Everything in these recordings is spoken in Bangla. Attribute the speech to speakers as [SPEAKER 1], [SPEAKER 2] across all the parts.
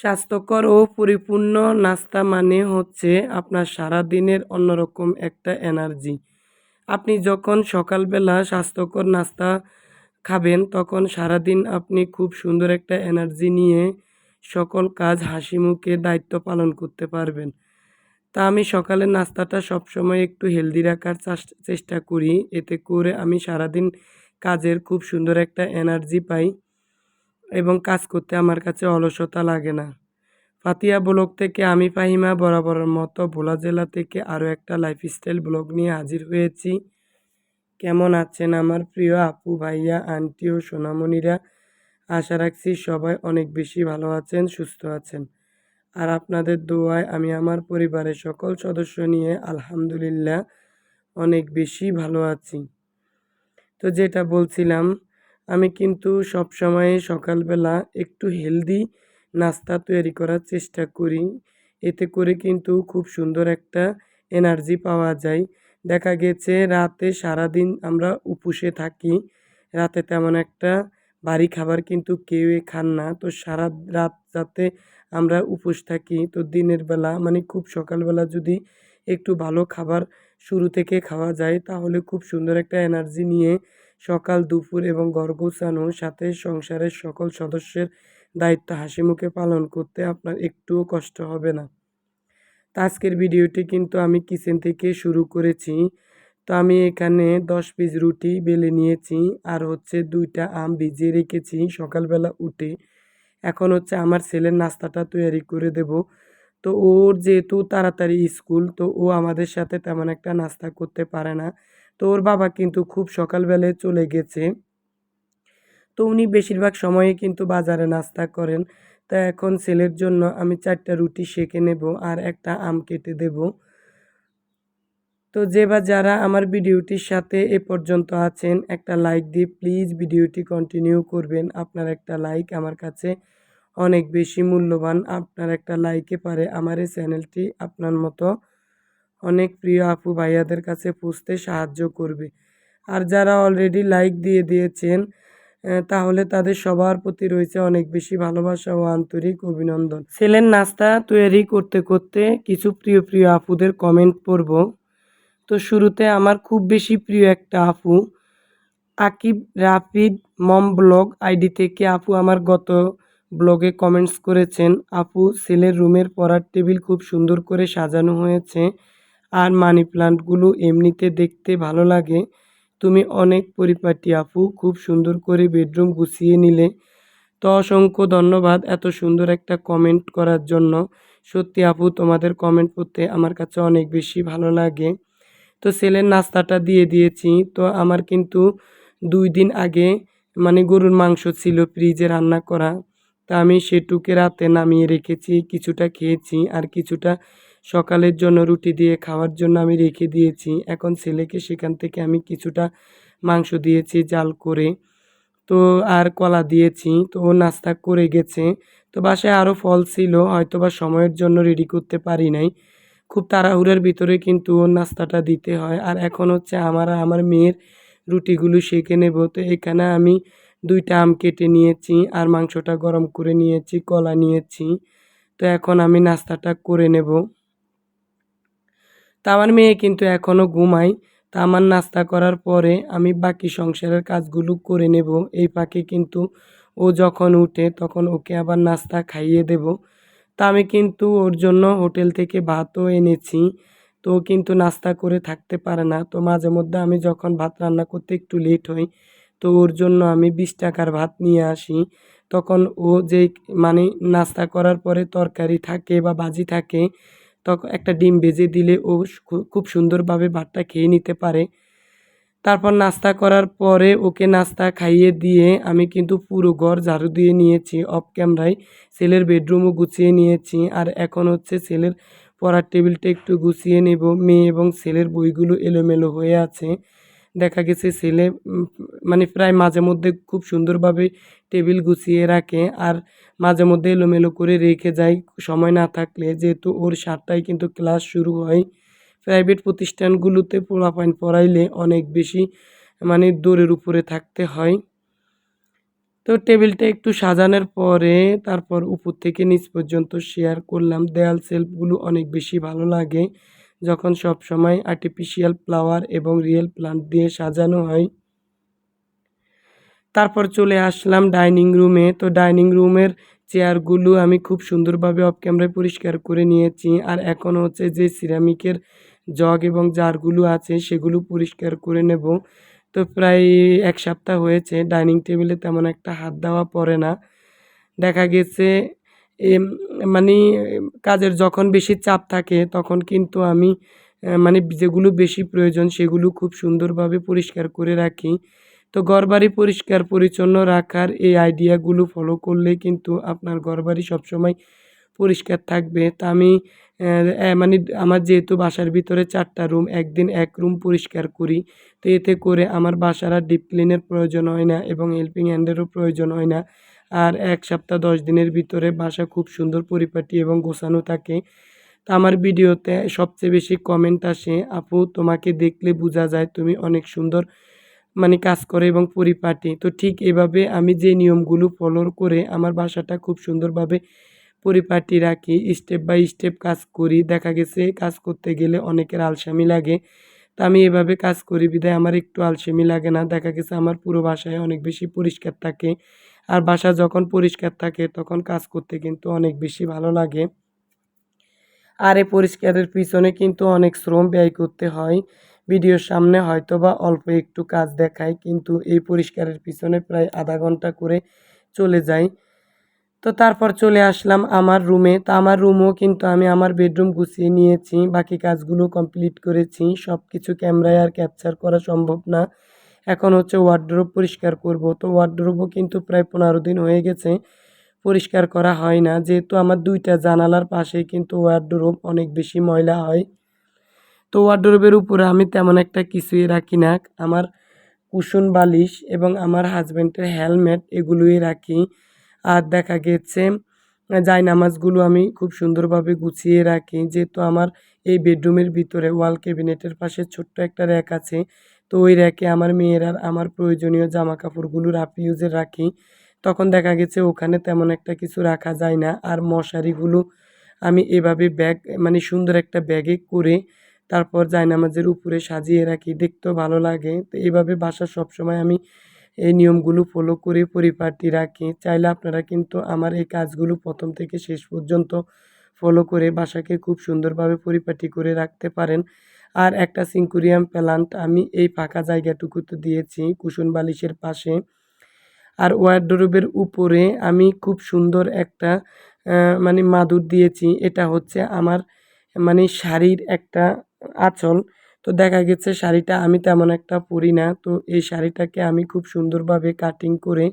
[SPEAKER 1] স্বাস্থ্যকর ও পরিপূর্ণ নাস্তা মানে হচ্ছে আপনার সারা দিনের অন্যরকম একটা এনার্জি। আপনি যখন সকালবেলা স্বাস্থ্যকর নাস্তা খাবেন, তখন সারাদিন আপনি খুব সুন্দর একটা এনার্জি নিয়ে সকল কাজ হাসি মুখে দায়িত্ব পালন করতে পারবেন। তা আমি সকালের নাস্তাটা সবসময় একটু হেলদি রাখার চেষ্টা করি। এতে করে আমি সারাদিন কাজের খুব সুন্দর একটা এনার্জি পাই। এবং কাজ করতে আমার কাছে অলসতা লাগে না। ফাতিয়া ব্লগ থেকে আমি ফাহিমা বরাবরের মতো ভোলা জেলা থেকে আরও একটা লাইফস্টাইল ব্লগ নিয়ে হাজির হয়েছি। কেমন আছেন আমার প্রিয় আপু, ভাইয়া, আন্টি ও সোনামণিরা? আশা রাখছি সবাই অনেক বেশি ভালো আছেন, সুস্থ আছেন। আর আপনাদের দোয়ায় আমি আমার পরিবারের সকল সদস্য নিয়ে আলহামদুলিল্লাহ অনেক বেশি ভালো আছি। তো যেটা বলছিলাম আমি কিন্তু সবসময় সকালবেলা একটু হেলদি নাস্তা তৈরি করার চেষ্টা করি। এতে করে কিন্তু খুব সুন্দর একটা এনার্জি পাওয়া যায়। দেখা গেছে রাতে সারাদিন আমরা উপোসে থাকি, রাতে তেমন একটা ভারী খাবার কিন্তু কেউই খান না। তো সারা রাত যাতে আমরা উপোস থাকি, তো দিনের বেলা মানে খুব সকালবেলা যদি একটু ভালো খাবার শুরু থেকে খাওয়া যায়, তাহলে খুব সুন্দর একটা এনার্জি নিয়ে সকাল, দুপুর এবং ঘর গোছানো সাথে সংসারের সকল সদস্যের দায়িত্ব হাসি মুখে পালন করতে আপনার একটুও কষ্ট হবে না। তো আজকের ভিডিওটি কিন্তু আমি কিচেন থেকে শুরু করেছি। তো আমি এখানে দশ পিস রুটি বেলে নিয়েছি আর হচ্ছে দুইটা আম ভিজিয়ে রেখেছি সকালবেলা উঠে। এখন হচ্ছে আমার ছেলের নাস্তাটা তৈরি করে দেব। তো ওর যেহেতু তাড়াতাড়ি স্কুল, তো ও আমাদের সাথে তেমন একটা নাস্তা করতে পারে না। তো ওর বাবা কিন্তু খুব সকালবেলায় চলে গেছে। তো উনি বেশিরভাগ সময়ে কিন্তু বাজারে নাস্তা করেন। তা এখন ছেলের জন্য আমি চারটা রুটি সেঁকে নেব আর একটা আম কেটে দেব। তো যে বা যারা আমার ভিডিওটির সাথে এ পর্যন্ত আছেন, একটা লাইক দিয়ে প্লিজ ভিডিওটি কন্টিনিউ করবেন। আপনার একটা লাইক আমার কাছে অনেক বেশি মূল্যবান। আপনার একটা লাইকে পারে আমার এই চ্যানেলটি। আপনার মতো অনেক প্রিয় আপু ভাইয়াদের কাছে পুষতে সাহায্য করবে। আর যারা অলরেডি লাইক দিয়ে দিয়েছেন তাহলে তাদের সবার প্রতি রয়েছে অনেক বেশি ভালোবাসা ও আন্তরিক অভিনন্দন। ছেলের নাস্তা তৈরি করতে করতে কিছু প্রিয় প্রিয় আপুদের কমেন্ট পড়ব। তো শুরুতে আমার খুব বেশি প্রিয় একটা আপু, আকিব রাফিদ মম ব্লগ আইডি থেকে আপু আমার গত ব্লগে কমেন্টস করেছেন। আপু ছেলের রুমের পড়ার টেবিল খুব সুন্দর করে সাজানো হয়েছে। আর মানি প্লান্টগুলো এমনিতে দেখতে ভালো লাগে। তুমি অনেক পরিপাটি আপু, খুব সুন্দর করে বেডরুম গুছিয়ে নিলে। তো অসংখ্য ধন্যবাদ এত সুন্দর একটা কমেন্ট করার জন্য। সত্যি আপু, তোমাদের কমেন্ট পড়তে আমার কাছে অনেক বেশি ভালো লাগে। তো ছেলের নাস্তাটা দিয়ে দিয়েছি। তো আমার কিন্তু দুই দিন আগে মানে গরুর মাংস ছিল ফ্রিজে রান্না করা। তা আমি সেটুকে রাতে নামিয়ে রেখেছি, কিছুটা খেয়েছি আর কিছুটা সকালের জন্য রুটি দিয়ে খাওয়ার জন্য আমি রেখে দিয়েছি। এখন ছেলেকে সেখান থেকে আমি কিছুটা মাংস দিয়েছি, জাল করে। তো আর কলা দিয়েছি। তো ও নাস্তা করে গেছে। তো বাসায় আরও ফল ছিল হয়তো বা সময়ের জন্য রেডি করতে পারি নাই। খুব তাড়াহুড়োর ভিতরে কিন্তু ওর নাস্তাটা দিতে হয়। আর এখন হচ্ছে আমার আমার মেয়ের রুটিগুলো সেঁকে নেব। তো এখানে আমি দুইটা আম কেটে নিয়েছি আর মাংসটা গরম করে নিয়েছি, কলা নিয়েছি। তো এখন আমি নাস্তাটা করে নেব। তা আমার মেয়ে কিন্তু এখনও ঘুমায়। তা আমার নাস্তা করার পরে আমি বাকি সংসারের কাজগুলো করে নেব। এই ফাঁকে কিন্তু ও যখন উঠে তখন ওকে আবার নাস্তা খাইয়ে দেব। তা আমি কিন্তু ওর জন্য হোটেল থেকে ভাতও এনেছি। তো কিন্তু নাস্তা করে থাকতে পারে না। তো মাঝে মধ্যে আমি যখন ভাত রান্না করতে একটু লেট হই, তো ওর জন্য আমি বিশ টাকার ভাত নিয়ে আসি। তখন ও যে মানে নাস্তা করার পরে তরকারি থাকে বা ভাজি থাকে তখন একটা ডিম ভেজে দিলে ও খুব সুন্দরভাবে ভাতটা খেয়ে নিতে পারে। তারপর নাস্তা করার পরে ওকে নাস্তা খাইয়ে দিয়ে আমি কিন্তু পুরো ঘর ঝাড়ু দিয়ে নিয়েছি অফ ক্যামেরায় ছেলের বেডরুমও গুছিয়ে নিয়েছি আর এখন হচ্ছে ছেলের পড়ার টেবিলটা একটু গুছিয়ে নেব। মেয়ে এবং ছেলের বইগুলো এলোমেলো হয়ে আছে। দেখা গেছে ছেলে মানে প্রায় মাঝে মধ্যে খুব সুন্দরভাবে টেবিল গুছিয়ে রাখে আর মাঝে মধ্যে এলোমেলো করে রেখে যায়। সময় না থাকলে যেহেতু ওর সাতটায় কিন্তু ক্লাস শুরু হয়। প্রাইভেট প্রতিষ্ঠানগুলোতে পোলাপাইন পড়াইলে অনেক বেশি মানে দৌড়ের উপরে থাকতে হয়। তো টেবিলটা একটু সাজানোর পরে তারপর উপর থেকে নিচ পর্যন্ত শেয়ার করলাম। দেয়াল সেলফগুলো অনেক বেশি ভালো লাগে। যখন সব সময় আর্টিফিশিয়াল ফ্লাওয়ার এবং রিয়েল প্লান্ট দিয়ে সাজানো হয়। তারপর চলে আসলাম ডাইনিং রুমে তো ডাইনিং রুমের চেয়ারগুলো আমি খুব সুন্দরভাবে অফ ক্যামেরায় পরিষ্কার করে নিয়েছি। আর এখন হচ্ছে যে সিরামিকের জগ এবং জারগুলো আছে, সেগুলো পরিষ্কার করে নেব। তো প্রায় এক সপ্তাহ হয়েছে ডাইনিং টেবিলে তেমন একটা হাত দেওয়া পড়ে না। দেখা গেছে মানে কাজের যখন বেশি চাপ থাকে, তখন কিন্তু আমি মানে যেগুলো বেশি প্রয়োজন সেগুলো খুব সুন্দরভাবে পরিষ্কার করে রাখি। তো ঘরবাড়ি পরিষ্কার পরিচ্ছন্ন রাখার এই আইডিয়াগুলো ফলো করলে কিন্তু আপনার ঘরবাড়ি সবসময় পরিষ্কার থাকবে। তা আমি মানে আমার যেহেতু বাসার ভিতরে চারটা রুম, একদিন এক রুম পরিষ্কার করি, তো এতে করে আমার বাসার আর ডিপ ক্লিনের প্রয়োজন হয় না এবং হেল্পিং হ্যান্ডেরও প্রয়োজন হয় না। আর এক সপ্তাহ, দশ দিনের ভিতরে বাসা খুব সুন্দর পরিপাটি এবং গোছানো থাকে। তো আমার ভিডিওতে সবচেয়ে বেশি কমেন্ট আসে, আপু, তোমাকে দেখলে বোঝা যায় তুমি অনেক সুন্দর মানে কাজ করে এবং পরিপাটি। তো ঠিক এভাবে আমি যে নিয়মগুলো ফলো করে আমার বাসাটা খুব সুন্দরভাবে পরিপাটি রাখি স্টেপ বাই স্টেপ কাজ করি। দেখা গেছে কাজ করতে গেলে অনেকের আলসামি লাগে, তা আমি এভাবে কাজ করি। বিধায় আমার একটু আলসেমি লাগে না। দেখা গেছে আমার পুরো বাসায় অনেক বেশি পরিষ্কার থাকে। আর বাসা যখন পরিষ্কার থাকে, তখন কাজ করতে কিন্তু অনেক বেশি ভালো লাগে। আর এই পরিষ্কারের পিছনে কিন্তু অনেক শ্রম ব্যয় করতে হয়। ভিডিওর সামনে হয়তো বা অল্প একটু কাজ দেখায়, কিন্তু এই পরিষ্কারের পিছনে প্রায় আধা ঘণ্টা করে চলে যায়। তো তারপর চলে আসলাম আমার রুমে। তো আমার রুমও কিন্তু আমি আমার বেডরুম গুছিয়ে নিয়েছি। বাকি কাজগুলো কমপ্লিট করেছি। সব কিছু ক্যামেরায় আর ক্যাপচার করা সম্ভব না। এখন হচ্ছে ওয়ার্ড্রোব পরিষ্কার করব। তো ওয়ার্ড্রোবও কিন্তু প্রায় পনেরো দিন হয়ে গেছে, পরিষ্কার করা হয় না। যেহেতু আমার দুইটা জানালার পাশেই কিন্তু ওয়ার্ড্রোব অনেক বেশি ময়লা হয়। তো ওয়ার্ড্রোবের উপরে আমি তেমন একটা কিছুই রাখি না। আমার কুশন বালিশ এবং আমার হাজব্যান্ডের হেলমেট এগুলোই রাখি। আর দেখা গেছে জায় নামাজগুলো আমি খুব সুন্দরভাবে গুছিয়ে রাখি। যেহেতু আমার এই বেডরুমের ভিতরে ওয়াল ক্যাবিনেটের পাশে ছোট্ট একটা র্যাক আছে তো ওই র্যাকে আমার মেয়ের আর আমার প্রয়োজনীয় জামা কাপড়গুলো রাফি ইউজের রাখি। তখন দেখা গেছে ওখানে তেমন একটা কিছু রাখা যায় না আর মশারিগুলো আমি এভাবে ব্যাগ মানে সুন্দর একটা ব্যাগে করে তারপর জায়নামাজের উপরে সাজিয়ে রাখি। দেখতেও ভালো লাগে। তো এইভাবে বাসা সবসময় আমি এই নিয়মগুলো ফলো করে পরিপাটি রাখি। চাইলে আপনারা কিন্তু আমার এই কাজগুলো প্রথম থেকে শেষ পর্যন্ত ফলো করে বাসাকে খুব সুন্দরভাবে পরিপাটি করে রাখতে পারেন। আর একটা সিঙ্কুরিয়াম প্ল্যান্ট আমি এই ফাঁকা জায়গাটুকুতে দিয়েছি কুশন বালিশের পাশে। আর ওয়ার্ডরোবের উপরে আমি খুব সুন্দর একটা মানে মাদুর দিয়েছি। এটা হচ্ছে আমার মানে শাড়ির একটা আঁচল। তো দেখা গেছে শাড়িটা আমি তেমন একটা পরি না। তো এই শাড়িটাকে আমি খুব সুন্দরভাবে কাটিং করে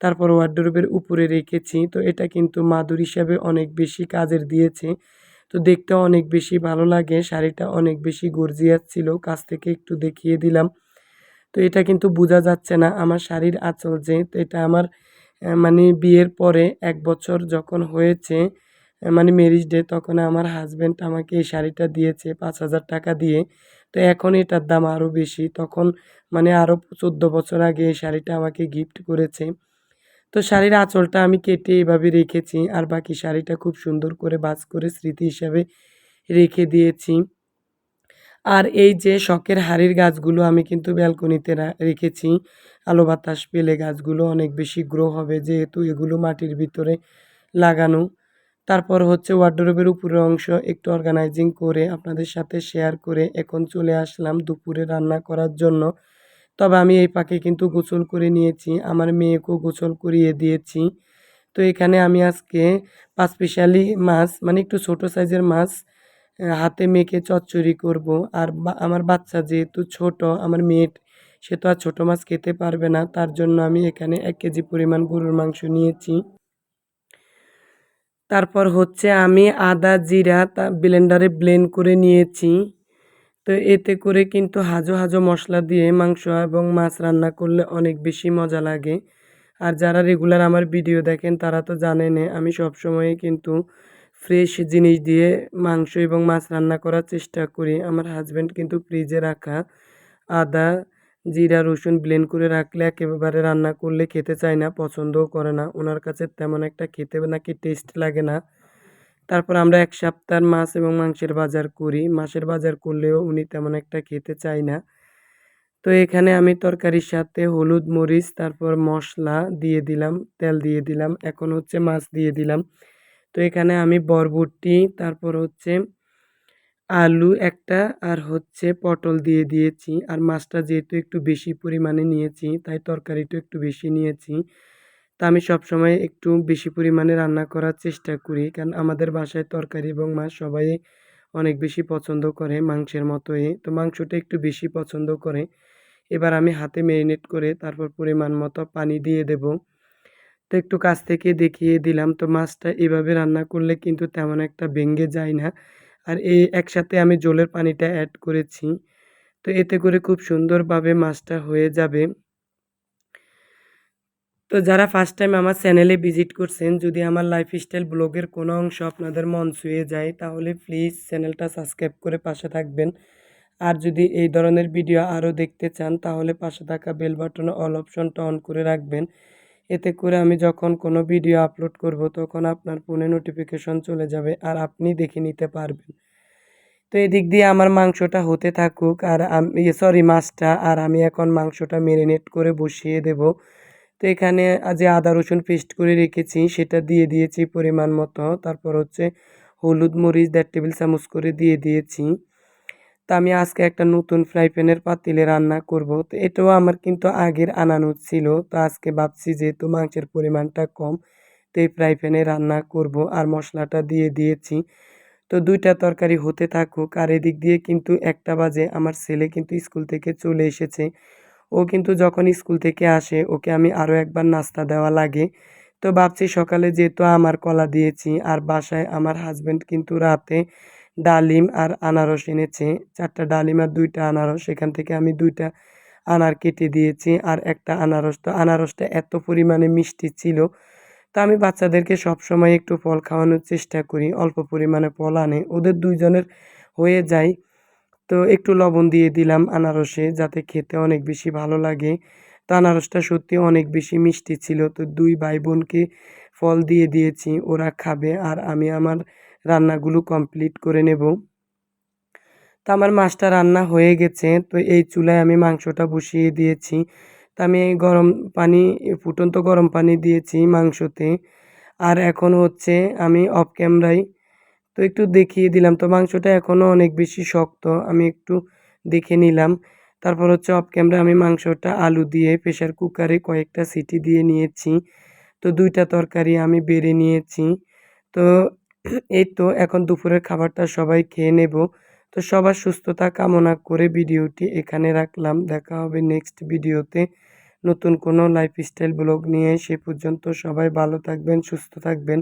[SPEAKER 1] তারপর ওয়ার্ডরোবের উপরে রেখেছি। তো এটা কিন্তু মাদুর হিসাবে অনেক বেশি কাজের দিয়েছে। তো দেখতেও অনেক বেশি ভালো লাগে, শাড়িটা অনেক বেশি গর্জিয়াস ছিল, কাছ থেকে একটু দেখিয়ে দিলাম। তো এটা কিন্তু বোঝা যাচ্ছে না আমার শাড়ির আঁচল যে এটা আমার মানে বিয়ের পরে এক বছর যখন হয়েছে মানে ম্যারিজ ডে তখন আমার হাজব্যান্ড আমাকে এই শাড়িটা দিয়েছে পাঁচ হাজার টাকা দিয়ে। তো এখন এটার দাম আরও বেশি, তখন মানে আরও চোদ্দ বছর আগে এই শাড়িটা আমাকে গিফট করেছে। তো শাড়ির আঁচলটা আমি কেটে এভাবে রেখেছি আর বাকি শাড়িটা খুব সুন্দর করে বাজ করে স্মৃতি হিসাবে রেখে দিয়েছি। আর এই যে শখের হাড়ির গাছগুলো আমি কিন্তু ব্যালকনিতে রেখেছি। আলো বাতাস পেলে গাছগুলো অনেক বেশি গ্রো হবে যেহেতু এগুলো মাটির ভিতরে লাগানো। তারপর হচ্ছে ওয়ার্ডরোবের উপরের অংশ একটু অর্গানাইজিং করে আপনাদের সাথে শেয়ার করে এখন চলে আসলাম দুপুরে রান্না করার জন্য। তবে আমি এই পাকে কিন্তু গোসল করে নিয়েছি, আমার মেয়েকেও গোসল করিয়ে দিয়েছি। তো এখানে আমি আজকে পাঁচ স্পেশালি মাছ মানে একটু ছোট সাইজের মাছ হাতে মেখে চচ্চড়ি করব। আর আমার বাচ্চা যেহেতু ছোট, আমার মেয়ে, সে তো আর ছোটো মাছ খেতে পারবে না, তার জন্য আমি এখানে এক কেজি পরিমাণ গরুর মাংস নিয়েছি। তারপর হচ্ছে আমি আদা, জিরা তা ব্লেন্ডারে ব্লেন্ড করে নিয়েছি। তো এতে করে কিন্তু হাজো হাজো মশলা দিয়ে মাংস এবং মাছ রান্না করলে অনেক বেশি মজা লাগে। আর যারা রেগুলার আমার ভিডিও দেখেন, তারা তো জানেনই আমি সবসময় কিন্তু ফ্রেশ জিনিস দিয়ে মাংস এবং মাছ রান্না করার চেষ্টা করি। আমার হাজব্যান্ড কিন্তু ফ্রিজে রাখা আদা, জিরা, রসুন ব্লেন্ড করে রাখলে একেবারে রান্না করলে খেতে চায় না, পছন্দও করে না। ওনার কাছে তেমন একটা খেতে নাকি টেস্ট লাগে না। তারপর আমরা এক সপ্তাহ মাছ এবং মাংসের বাজার করি। মাছের বাজার করলেও উনি তেমন একটা খেতে চায় না। তো এখানে আমি তরকারির সাথে হলুদ মরিচ, তারপর মশলা দিয়ে দিলাম, তেল দিয়ে দিলাম, এখন হচ্ছে মাছ দিয়ে দিলাম। তো এখানে আমি বরবটি, তারপর হচ্ছে আলু একটা আর হচ্ছে পটল দিয়ে দিয়েছি। আর মাছটা যেহেতু একটু বেশি পরিমাণে নিয়েছি, তাই তরকারিটা একটু বেশি নিয়েছি। তা আমি সবসময় একটু বেশি পরিমাণে রান্না করার চেষ্টা করি। কারণ আমাদের বাসায় তরকারি এবং মাছ সবাই অনেক বেশি পছন্দ করে মাংসের মতোই। তো মাংসটা একটু বেশি পছন্দ করে। এবার আমি হাতে ম্যারিনেট করে তারপর পরিমাণ মতো পানি দিয়ে দেব। তো একটু কাছ থেকে দেখিয়ে দিলাম। তো মাছটা এভাবে রান্না করলে কিন্তু তেমন একটা ভেঙে যায় না। আর এই একসাথে আমি জলের পানিটা অ্যাড করেছি। তো এতে করে খুব সুন্দরভাবে মাছটা হয়ে যাবে। তো যারা ফার্স্ট টাইম আমার চ্যানেলে ভিজিট করছেন, যদি আমার লাইফস্টাইল ব্লগের কোনো অংশ আপনাদের মন ছুঁয়ে যায়, তাহলে প্লিজ চ্যানেলটা সাবস্ক্রাইব করে পাশে থাকবেন। আর যদি এই ধরনের ভিডিও আরও দেখতে চান, তাহলে পাশে থাকা বেল বাটনে অল অপশনটা অন করে রাখবেন। এতে করে আমি যখন কোনো ভিডিও আপলোড করব, তখন আপনার ফোনে নোটিফিকেশন চলে যাবে আর আপনি দেখে নিতে পারবেন। তো এদিক দিয়ে আমার মাংসটা হতে থাকুক আর আমি সরি মাছটা, আর আমি এখন মাংসটা মেরিনেট করে বসিয়ে দেব। তো এখানে যে আদা, রসুন পেস্ট করে রেখেছি, সেটা দিয়ে দিয়েছি পরিমাণ মতো। তারপর হচ্ছে হলুদ মরিচ দেড় টেবিল চামচ করে দিয়ে দিয়েছি। তা আমি আজকে একটা নতুন ফ্রাই প্যানের পাতিলে রান্না করব। তো এটাও আমার কিন্তু আগের আনানো ছিল। তো আজকে ভাবছি যেহেতু মাংসের পরিমাণটা কম, তো এই ফ্রাই প্যানে রান্না করব আর মশলাটা দিয়ে দিয়েছি। তো দুইটা তরকারি হতে থাকুক। আর এদিক দিয়ে কিন্তু একটা বাজে আমার ছেলে কিন্তু স্কুল থেকে চলে এসেছে। ও কিন্তু যখন স্কুল থেকে আসে, ওকে আমি আরও একবার নাস্তা দেওয়া লাগে। তো ভাবছি সকালে যেহেতু আমার কলা দিয়েছি আর বাসায় আমার হাজব্যান্ড কিন্তু রাতে ডালিম আর আনারস এনেছে, চারটা ডালিম আর দুইটা আনারস, সেখান থেকে আমি দুইটা আনার কেটে দিয়েছি আর একটা আনারস। তো আনারসটা এত পরিমাণে মিষ্টি ছিল, তো আমি বাচ্চাদেরকে সবসময় একটু ফল খাওয়ানোর চেষ্টা করি, অল্প পরিমাণে ফল আনে। ওদের দুইজনের হয়ে যায় তো একটু লবণ দিয়ে দিলাম আনারসে, যাতে খেতে অনেক বেশি ভালো লাগে। তো আনারসটা সত্যি অনেক বেশি মিষ্টি ছিল। তো দুই ভাই বোনকে ফল দিয়ে দিয়েছি, ওরা খাবে আর আমি আমার রান্নাগুলো কমপ্লিট করে নেব। তো আমার মাছটা রান্না হয়ে গেছে। তো এই চুলায় আমি মাংসটা বসিয়ে দিয়েছি। তো আমি গরম পানি, ফুটন্ত গরম পানি দিয়েছি মাংসতে। আর এখন হচ্ছে আমি অফ ক্যামেরায় তো একটু দেখিয়ে দিলাম। তো মাংসটা এখনও অনেক বেশি শক্ত, আমি একটু দেখে নিলাম। তারপর হচ্ছে অফ ক্যামেরা আমি মাংসটা আলু দিয়ে প্রেশার কুকারে কয়েকটা সিটি দিয়ে নিয়েছি। তো দুইটা তরকারি আমি বেড়ে নিয়েছি। তো এই তো এখন দুপুরের খাবারটা সবাই খেয়ে নেব। তো সবার সুস্থতা কামনা করে ভিডিওটি এখানে রাখলাম। দেখা হবে নেক্সট ভিডিওতে। নতুন কোনো লাইফস্টাইল ব্লগ নিয়ে সে পর্যন্ত সবাই ভালো থাকবেন, সুস্থ থাকবেন।